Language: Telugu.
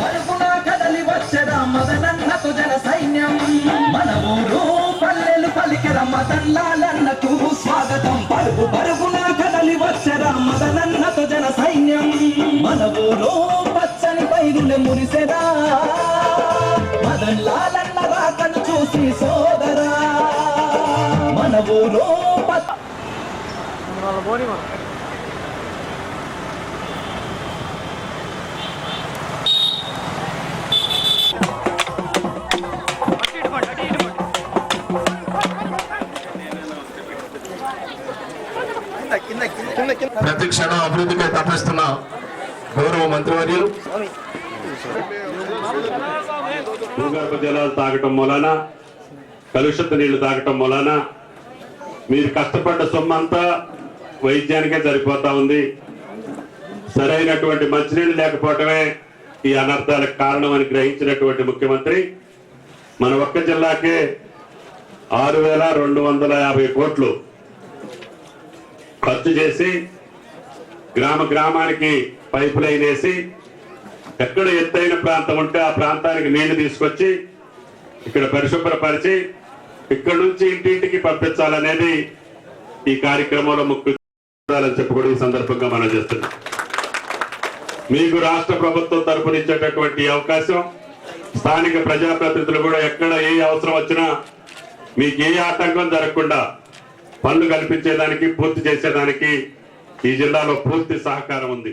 పరుగున కదలి వచ్చరా మదనన్నకు జన సైన్యం? మన ఊరు పల్లెలు పలికెర మదన్లాలన్నకు స్వాగతం? పరుగు పరుగున కదలి వచ్చరా మదనన్నకు జన సైన్యం? మన ఊరు పచ్చని పైరులు మురిసెరా మదన్లాలన్న రాకను చూసి సోదరా? మన ఊరు పచ్చ వాళ్ళ మనం ప్రతి క్షణం అభివృద్ధిపై తప్పిస్తున్న గౌరవ మంత్రివర్యులు. భూగర్భ జలాలు తాగటం మూలాన కలుషిత నీళ్ళు తాగటం మూలాన మీరు కష్టపడ్డ సొమ్మంతా వైద్యానికే సరిపోతా ఉంది. సరైనటువంటి మంచినీళ్ళు లేకపోవటమే ఈ అనర్థాలకు కారణం అని గ్రహించినటువంటి ముఖ్యమంత్రి మన ఒక్క జిల్లాకే ఆరు వేల రెండు వందల యాభై కోట్లు ఖర్చు చేసి గ్రామ గ్రామానికి పైపు లైన్ వేసి ఎక్కడ ఎత్తైన ప్రాంతం ఉంటే ఆ ప్రాంతానికి నీళ్ళు తీసుకొచ్చి ఇక్కడ పరిశుభ్రపరిచి ఇక్కడ నుంచి ఇంటింటికి పంపించాలనేది ఈ కార్యక్రమంలో ముఖ్య ఉద్దేశాలని చెప్పి కూడా ఈ సందర్భంగా మనం చేస్తున్నాం. మీకు రాష్ట్ర ప్రభుత్వం తరఫున ఇచ్చేటటువంటి అవకాశం స్థానిక ప్రజాప్రతినిధులు కూడా ఎక్కడ ఏ అవసరం వచ్చినా మీకు ఏ ఆటంకం జరగకుండా పనులు కల్పించేదానికి పూర్తి చేసేదానికి ఈ జిల్లాలో పూర్తి సహకారం ఉంది.